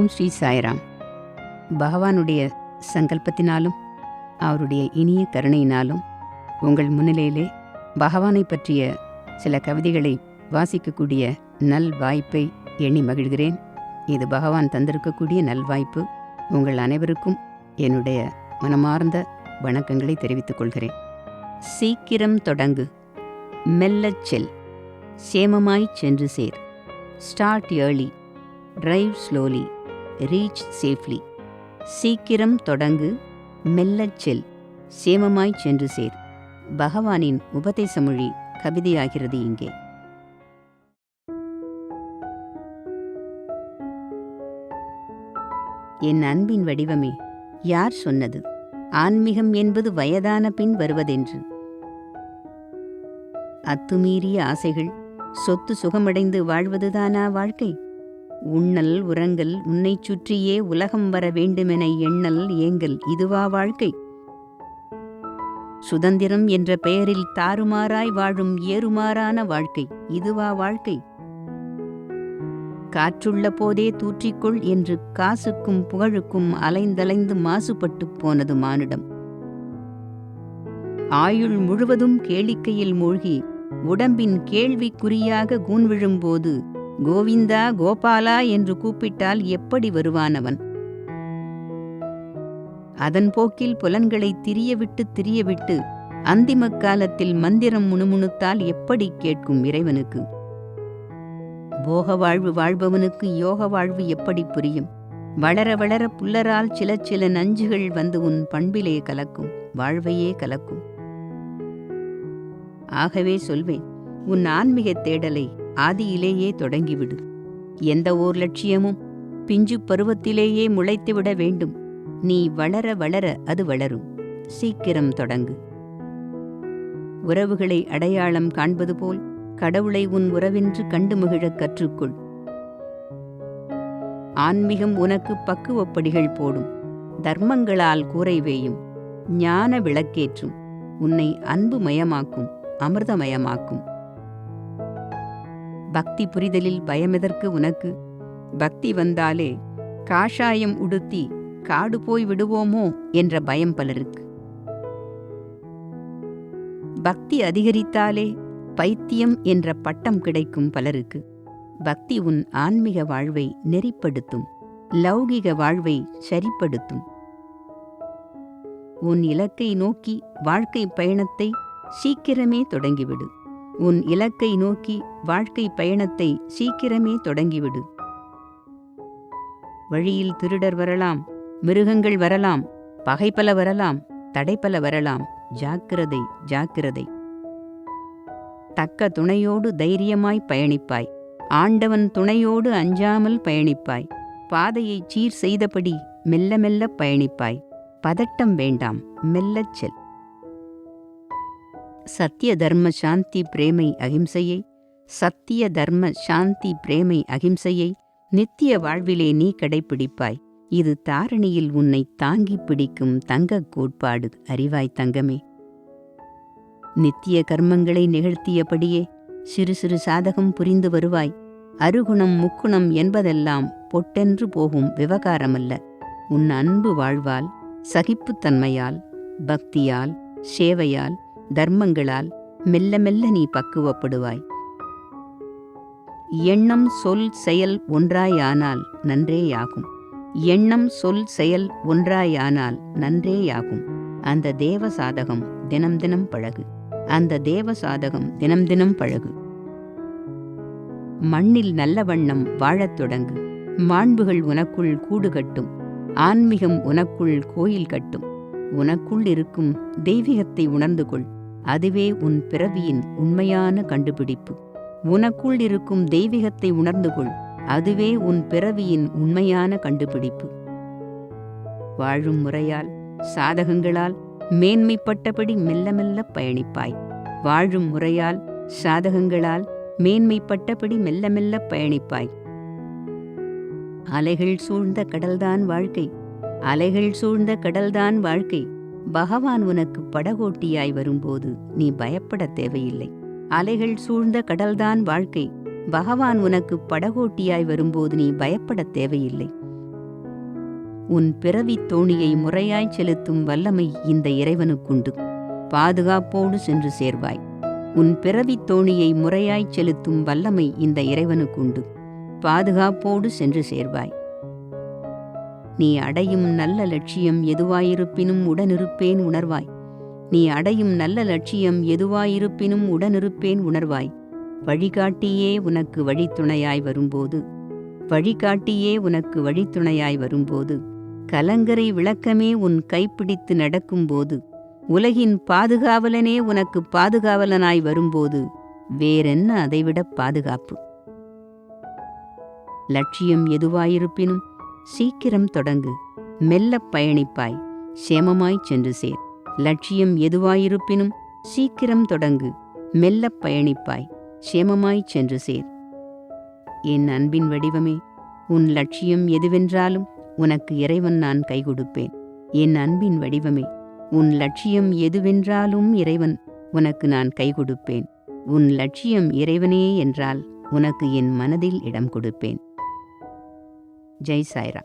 ஓம் ஸ்ரீ சாய்ராம். பகவானுடைய சங்கல்பத்தினாலும் அவருடைய இனிய கருணையினாலும் உங்கள் முன்னிலையிலே பகவானை பற்றிய சில கவிதைகளை வாசிக்கக்கூடிய நல் வாய்ப்பை எண்ணி மகிழ்கிறேன். இது பகவான் தந்திருக்கக்கூடிய நல்வாய்ப்பு உங்கள் அனைவருக்கும் என்னுடைய மனமார்ந்த வணக்கங்களை தெரிவித்துக் கொள்கிறேன். சீக்கிரம் தொடங்கு. மெல்லச் செல். சேமமாய் சென்று சேர். Start early. Drive slowly. Reach safely. சீக்கிரம் தொடங்கு மெல்லச் செல் சேமமாய் சென்று சேர். பகவானின் உபதேச மொழி கவிதையாகிறது இங்கே. என் அன்பின் வடிவமே யார் சொன்னது? ஆன்மீகம் என்பது வயதான பின் வருவதென்று. அத்துமீறிய ஆசைகள் சொத்து சுகமடைந்து வாழ்வதுதானா வாழ்க்கை? உண்ணல் உறங்கல் உன்னைச் சுற்றியே உலகம் வர வேண்டுமென எண்ணல் ஏங்கல் இதுவா வாழ்க்கை? சுதந்திரம் என்ற பெயரில் தாறுமாறாய் வாழும் ஏறுமாறான வாழ்க்கை இதுவா வாழ்க்கை? காற்றுள்ள போதே தூற்றிக்கொள் என்று காசுக்கும் புகழுக்கும் அலைந்தலைந்து மாசுபட்டுப் போனது மானுடம். ஆயுள் முழுவதும் கேளிக்கையில் மூழ்கி உடம்பின் கேள்விக்குறியாக கூன் விழும்போது கோவிந்தா கோபாலா என்று கூப்பிட்டால் எப்படி வருவானவன்? அதன் போக்கில் புலன்களை திரியவிட்டு திரியவிட்டு அந்திம காலத்தில் மந்திரம் முணுமுணுத்தால் எப்படி கேட்கும் இறைவனுக்கு? போக வாழ்வு வாழ்பவனுக்கு யோக வாழ்வு எப்படி புரியும்? வளர வளர புல்லரால் சில சில நஞ்சுகள் வந்து உன் பண்பிலே கலக்கும் வாழ்வையே கலக்கும். ஆகவே சொல்வேன் உன் ஆன்மீக தேடலை ஆதியிலேயே தொடங்கிவிடு. எந்த ஓர் லட்சியமும் பிஞ்சு பருவத்திலேயே முளைத்துவிட வேண்டும். நீ வளர வளர அது வளரும். சீக்கிரம் தொடங்கு. உறவுகளை அடையாளம் காண்பது போல் கடவுளை உன் உறவென்று கண்டு மகிழக் கற்றுக்கொள். ஆன்மீகம் உனக்கு பக்குவப்படிகள் போடும். தர்மங்களால் கூரை வேயும். ஞான விளக்கேற்றும். உன்னை அன்புமயமாக்கும் அமிர்தமயமாக்கும். பக்தி புரிதலில் பயமெதற்கு உனக்கு? பக்தி வந்தாலே காஷாயம் உடுத்தி காடு போய் விடுவோமோ என்ற பயம் பலருக்கு. பக்தி அதிகரித்தாலே பைத்தியம் என்ற பட்டம் கிடைக்கும் பலருக்கு. பக்தி உன் ஆன்மீக வாழ்வை நெறிப்படுத்தும் லௌகிக வாழ்வை சரிப்படுத்தும். உன் இலக்கை நோக்கி வாழ்க்கை பயணத்தை சீக்கிரமே தொடங்கிவிடு. உன் இலக்கை நோக்கி வாழ்க்கை பயணத்தை சீக்கிரமே தொடங்கிவிடு. வழியில் திருடர் வரலாம் மிருகங்கள் வரலாம் பகைப்பல வரலாம் தடைப்பல வரலாம். ஜாக்கிரதை ஜாக்கிரதை. தக்க துணையோடு தைரியமாய் பயணிப்பாய். ஆண்டவன் துணையோடு அஞ்சாமல் பயணிப்பாய். பாதையை சீர் செய்தபடி மெல்ல மெல்ல பயணிப்பாய். பதட்டம் வேண்டாம் மெல்லச் செல். சத்திய தர்ம சாந்தி பிரேமை அகிம்சையை சத்திய தர்ம சாந்தி பிரேமை அகிம்சையை நித்திய வாழ்விலே நீ கடைப்பிடிப்பாய். இது தாரணியில் உன்னை தாங்கிப் பிடிக்கும் தங்கக் கோட்பாடு அறிவாய் தங்கமே. நித்திய கர்மங்களை நிகழ்த்தியபடியே சிறு சிறு சாதகம் புரிந்து வருவாய். அருகுணம் முக்குணம் என்பதெல்லாம் பொட்டென்று போகும் விவகாரமல்ல. உன் அன்பு வாழ்வால் சகிப்புத்தன்மையால் பக்தியால் சேவையால் தர்மங்களால் மெல்ல மெல்ல நீ பக்குவப்படுவாய். எண்ணம் சொல் செயல் ஒன்றாயானால் நன்றேயாகும். எண்ணம் சொல் செயல் ஒன்றாயானால் நன்றேயாகும். அந்த தேவ சாதகம் தினம் தினம் பழகு. அந்த தேவ சாதகம் தினம் தினம் பழகு. மண்ணில் நல்ல வண்ணம் வாழத் தொடங்கு. மாண்புகள் உனக்குள் கூடு கட்டும். ஆன்மீகம் உனக்குள் கோயில் கட்டும். உனக்குள் இருக்கும் தெய்வீகத்தை உணர்ந்து கொள். அதுவே உன் பிறவியின் உண்மையான கண்டுபிடிப்பு. உனக்குள் இருக்கும் தெய்வீகத்தை உணர்ந்து கொள் அதுவே உன் பிறவியின் உண்மையான கண்டுபிடிப்பு. வாழும் முறையால் சாதகங்களால் மேன்மைப்பட்டபடி மெல்ல மெல்ல பயணிப்பாய். வாழும் முறையால் சாதகங்களால் மேன்மைப்பட்டபடி மெல்ல மெல்ல பயணிப்பாய். அலைகள் சூழ்ந்த கடல்தான் வாழ்க்கை. அலைகள் சூழ்ந்த கடல்தான் வாழ்க்கை. பகவான் உனக்கு படகோட்டியாய் வரும்போது நீ பயப்பட தேவையில்லை. அலைகள் சூழ்ந்த கடல்தான் வாழ்க்கை. பகவான் உனக்கு படகோட்டியாய் வரும்போது நீ பயப்படத் தேவையில்லை. உன் பிறவித் தோணியை முறையாய் செலுத்தும் வல்லமை இந்த இறைவனுக்குண்டு. பாதுகாப்போடு சென்று சேர்வாய். உன் பிறவித் தோணியை முறையாய் செலுத்தும் வல்லமை இந்த இறைவனுக்குண்டு. பாதுகாப்போடு சென்று சேர்வாய். நீ அடையும் நல்ல லட்சியம் எதுவாயிருப்பினும் உடனிருப்பேன் உணர்வாய். நீ அடையும் நல்ல லட்சியம் எதுவாயிருப்பினும் உடனிருப்பேன் உணர்வாய். வழிகாட்டியே உனக்கு வழித்துணையாய் வரும்போது. வழிகாட்டியே உனக்கு வழித்துணையாய் வரும்போது. கலங்கரை விளக்கமே உன் கைப்பிடித்து நடக்கும்போது. உலகின் பாதுகாவலனே உனக்கு பாதுகாவலனாய் வரும்போது. வேறென்ன அதைவிட பாதுகாப்பு? லட்சியம் எதுவாயிருப்பினும் சீக்கிரம் தொடங்கு. மெல்லப் பயணிப்பாய். சேமமாய்ச் சென்று சேர். லட்சியம் எதுவாயிருப்பினும் சீக்கிரம் தொடங்கு. மெல்லப் பயணிப்பாய். சேமமாய்ச் சென்று சேர். என் அன்பின் வடிவமே உன் லட்சியம் எதுவென்றாலும் உனக்கு இறைவன் நான் கை கொடுப்பேன். என் அன்பின் வடிவமே உன் லட்சியம் எதுவென்றாலும் இறைவன் உனக்கு நான் கை கொடுப்பேன். உன் லட்சியம் இறைவனே என்றால் உனக்கு என் மனதில் இடம் கொடுப்பேன். Jay Zaira.